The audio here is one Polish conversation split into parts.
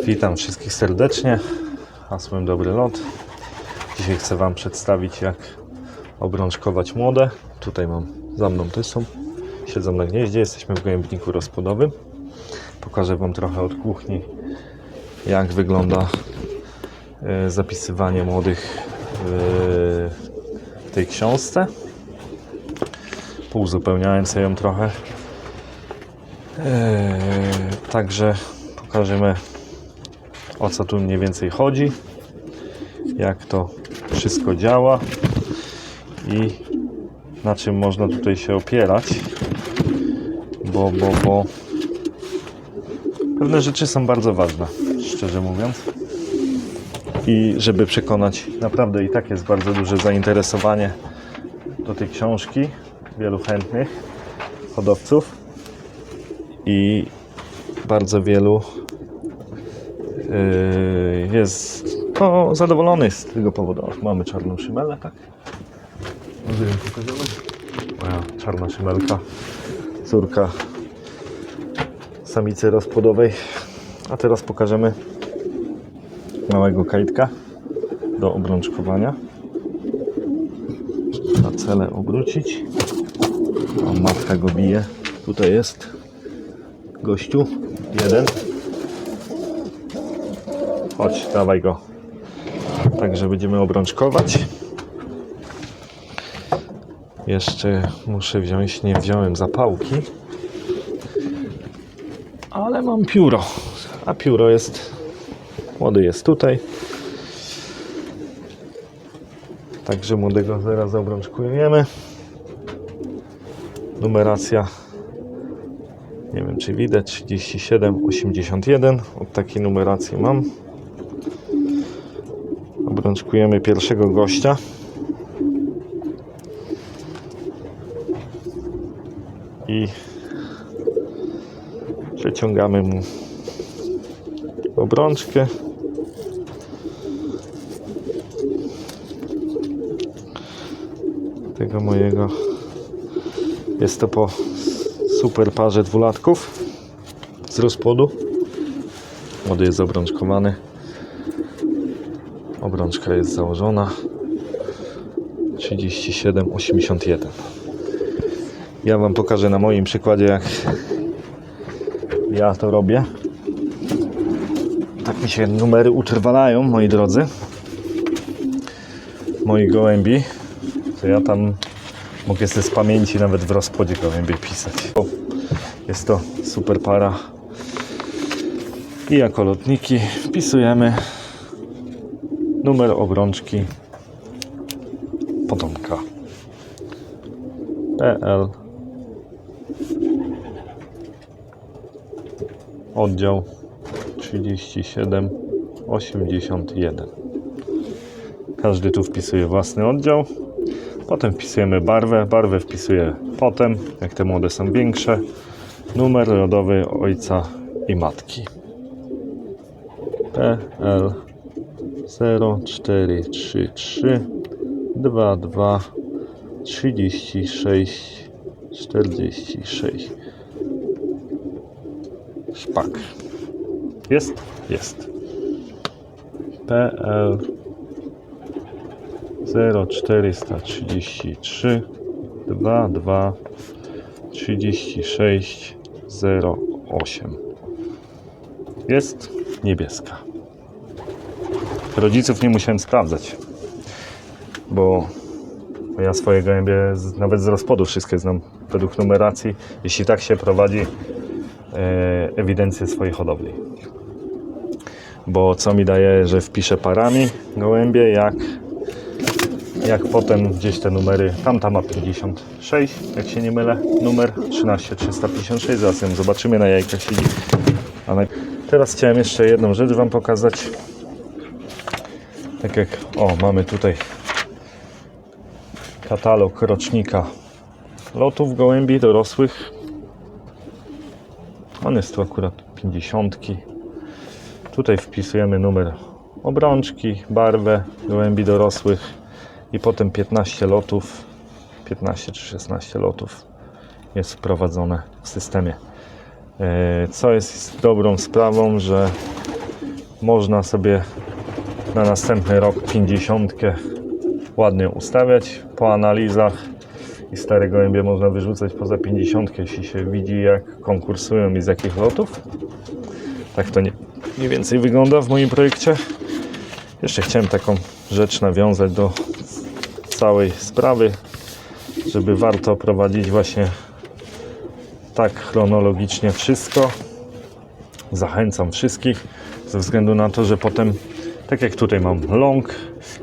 Witam wszystkich serdecznie. Hasłem Dobry Lot. Dzisiaj chcę Wam przedstawić, jak obrączkować młode. Tutaj mam za mną też są. Siedzą na gnieździe. Jesteśmy w gołębniku rozpłodowym. Pokażę Wam trochę od kuchni, jak wygląda e, zapisywanie młodych e, w tej książce. Pouzupełniając ją trochę. E, Także pokażemy o co tu mniej więcej chodzi, jak to wszystko działa? I na czym można tutaj się opierać, bo, bo, bo pewne rzeczy są bardzo ważne, szczerze mówiąc. I żeby przekonać, naprawdę i tak jest bardzo duże zainteresowanie do tej książki, wielu chętnych hodowców i bardzo wielu jest no, zadowolony z tego powodu. Mamy czarną szymelę, tak? Pokazać? Moja czarna szymelka, córka samicy rozpłodowej. A teraz pokażemy małego kajtka do obrączkowania. Na cele obrócić. O, matka go bije. Tutaj jest gościu. Jeden. Chodź, dawaj go. Także będziemy obrączkować. Jeszcze muszę wziąć, nie wziąłem zapałki. Ale mam pióro. A pióro jest, młody jest tutaj. Także młodego zaraz obrączkujemy. Numeracja nie wiem czy widać 3781 od takiej numeracji mam obrączkujemy pierwszego gościa. I przeciągamy mu obrączkę. Tego mojego. Jest to po super parze dwulatków z rozpłodu. Młody jest obrączkowany Obrączka jest założona. 37,81 Ja Wam pokażę na moim przykładzie jak ja to robię. Tak mi się numery utrwalają moi drodzy. Moich gołębi. To ja tam mogę sobie z pamięci nawet w rozpodzie gołębie pisać. Jest to super para. I jako lotniki wpisujemy numer obrączki potomka. PL oddział 37 81 każdy tu wpisuje własny oddział. Potem wpisujemy barwę. Barwę wpisuję potem jak te młode są większe. Numer rodowy ojca i matki. PL 0, 4, 3, 3, 2, 2, 36, 46. Szpak. Jest? Jest. PL 0433 22 36 08. Jest niebieska. Rodziców nie musiałem sprawdzać, bo ja swoje gołębie nawet z rozpodu wszystkie znam według numeracji, jeśli tak się prowadzi e, ewidencję swojej hodowli. Bo co mi daje, że wpiszę parami gołębie, jak, jak potem gdzieś te numery, tamta ma 56, jak się nie mylę, numer 13356, zaraz ją zobaczymy na jajkach siedzi. Teraz chciałem jeszcze jedną rzecz Wam pokazać. Tak jak, o, mamy tutaj katalog rocznika lotów gołębi dorosłych. On jest tu akurat 50. Tutaj wpisujemy numer obrączki, barwę gołębi dorosłych i potem 15 lotów, 15 czy 16 lotów jest wprowadzone w systemie. E, Co jest dobrą sprawą, że można sobie na następny rok 50 ładnie ustawiać po analizach i stare gołębie można wyrzucać poza 50, jeśli się widzi jak konkursują i z jakich lotów. Tak to nie, mniej więcej wygląda w moim projekcie. Jeszcze chciałem taką rzecz nawiązać do całej sprawy, żeby warto prowadzić właśnie tak chronologicznie wszystko. Zachęcam wszystkich ze względu na to, że potem, tak jak tutaj mam long,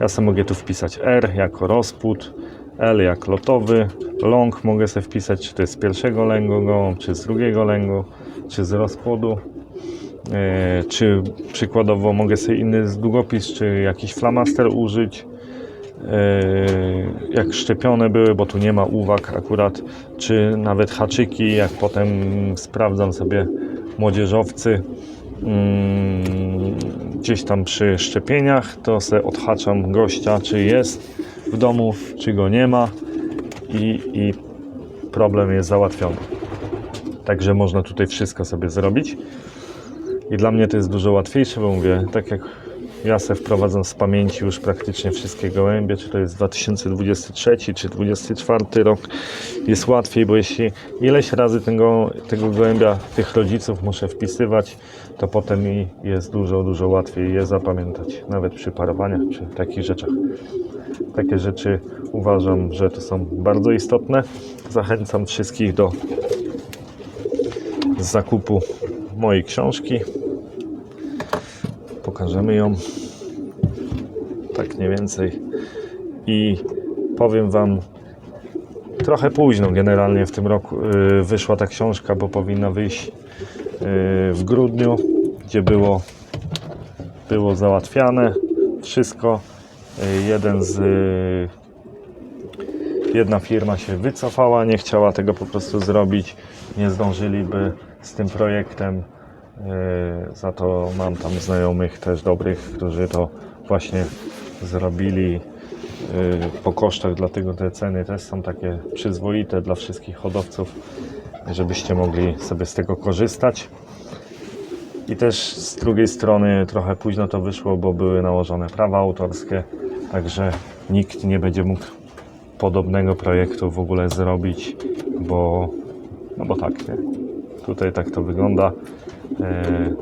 ja sobie mogę tu wpisać R jako rozpód, L jak lotowy, long mogę sobie wpisać, czy to jest z pierwszego lęgu czy z drugiego lęgu, czy z rozpłodu. E, czy przykładowo mogę sobie inny długopis, czy jakiś flamaster użyć. E, jak szczepione były, bo tu nie ma uwag akurat, czy nawet haczyki, jak potem sprawdzam sobie młodzieżowcy mm, gdzieś tam przy szczepieniach, to se odhaczam gościa, czy jest w domu, czy go nie ma i, i problem jest załatwiony. Także można tutaj wszystko sobie zrobić. I dla mnie to jest dużo łatwiejsze, bo mówię, tak jak ja se wprowadzam z pamięci już praktycznie wszystkie gołębie, czy to jest 2023 czy 2024 rok, jest łatwiej, bo jeśli ileś razy tego, tego gołębia, tych rodziców muszę wpisywać, to potem mi jest dużo, dużo łatwiej je zapamiętać, nawet przy parowaniach czy takich rzeczach. Takie rzeczy uważam, że to są bardzo istotne. Zachęcam wszystkich do zakupu mojej książki. Pokażemy ją tak mniej więcej i powiem Wam trochę późno generalnie w tym roku y, wyszła ta książka, bo powinna wyjść w grudniu, gdzie było, było załatwiane wszystko. Y, Jeden z y, jedna firma się wycofała, nie chciała tego po prostu zrobić, nie zdążyliby z tym projektem. Yy, Za to mam tam znajomych też dobrych, którzy to właśnie zrobili po kosztach, dlatego te ceny też są takie przyzwoite dla wszystkich hodowców, żebyście mogli sobie z tego korzystać. I też z drugiej strony trochę późno to wyszło, bo były nałożone prawa autorskie, także nikt nie będzie mógł podobnego projektu w ogóle zrobić, bo no bo tak, nie? Tutaj tak to wygląda. E,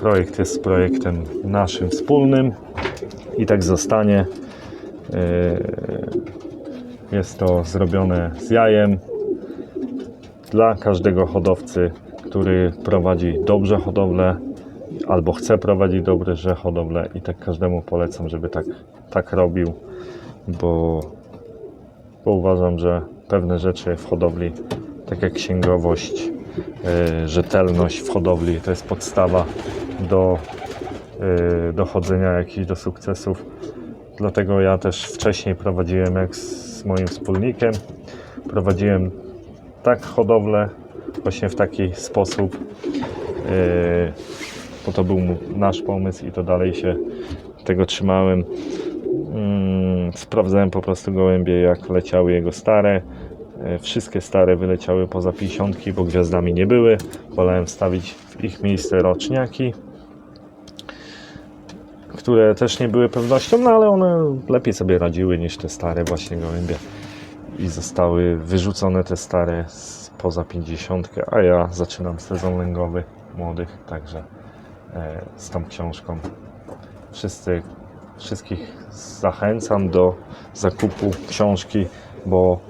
projekt jest projektem naszym wspólnym i tak zostanie. E, jest to zrobione z jajem dla każdego hodowcy, który prowadzi dobrze hodowlę albo chce prowadzić dobrze hodowlę i tak każdemu polecam, żeby tak, tak robił, bo, bo uważam, że pewne rzeczy w hodowli, tak jak księgowość, e, rzetelność w hodowli, to jest podstawa do e, dochodzenia jakichś do sukcesów. Dlatego ja też wcześniej prowadziłem jak z moim wspólnikiem. Prowadziłem tak hodowlę właśnie w taki sposób, e, bo to był nasz pomysł i to dalej się tego trzymałem. Mm, Sprawdzałem po prostu gołębie, jak leciały jego stare. E, Wszystkie stare wyleciały poza 50, bo gwiazdami nie były. Wolałem wstawić w ich miejsce roczniaki, które też nie były pewnością, no ale one lepiej sobie radziły niż te stare właśnie gołębie. I zostały wyrzucone te stare poza 50, a ja zaczynam sezon lęgowy młodych, także e, z tą książką wszyscy, wszystkich zachęcam do zakupu książki, bo,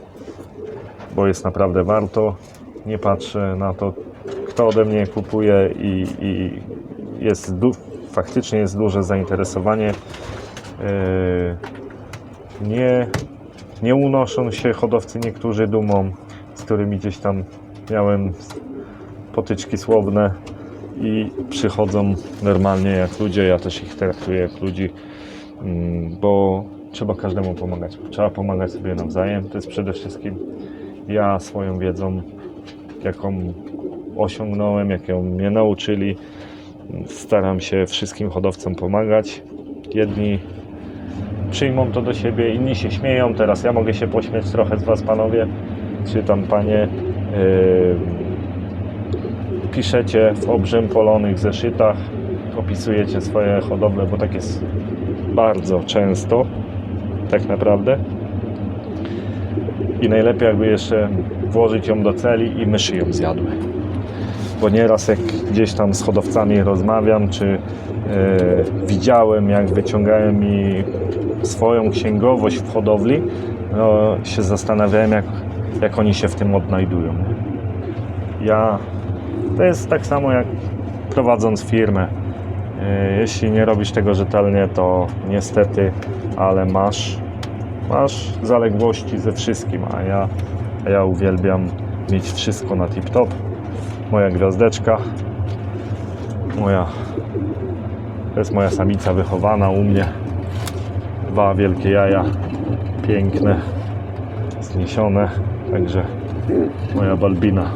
bo jest naprawdę warto. Nie patrzę na to, kto ode mnie kupuje i, i jest faktycznie jest duże zainteresowanie. Yy, nie, nie unoszą się hodowcy niektórzy dumą, z którymi gdzieś tam miałem potyczki słowne i przychodzą normalnie jak ludzie, ja też ich traktuję jak ludzi, mm, bo trzeba każdemu pomagać. Trzeba pomagać sobie nawzajem. To jest przede wszystkim ja swoją wiedzą, jaką osiągnąłem, jaką mnie nauczyli, staram się wszystkim hodowcom pomagać. Jedni przyjmą to do siebie, inni się śmieją. Teraz ja mogę się pośmiać trochę z Was, panowie, czy tam panie. Yy, piszecie w obrzępolonych zeszytach opisujecie swoje hodowle, bo tak jest bardzo często, tak naprawdę. I najlepiej jakby jeszcze włożyć ją do celi i myszy ją zjadły. Bo nieraz jak gdzieś tam z hodowcami rozmawiam, czy e, widziałem jak wyciągają mi swoją księgowość w hodowli, no, się zastanawiałem jak, jak oni się w tym odnajdują. Ja to jest tak samo jak prowadząc firmę. E, Jeśli nie robisz tego rzetelnie, to niestety, ale masz, masz zaległości ze wszystkim, a ja, a ja uwielbiam mieć wszystko na tip-top. Moja gwiazdeczka, moja, to jest moja samica wychowana u mnie. Dwa wielkie jaja, piękne, zniesione, także moja balbina.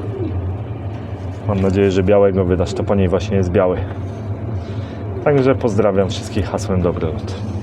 Mam nadzieję, że białego wydasz. To po niej właśnie jest biały. Także pozdrawiam wszystkich hasłem dobry lot.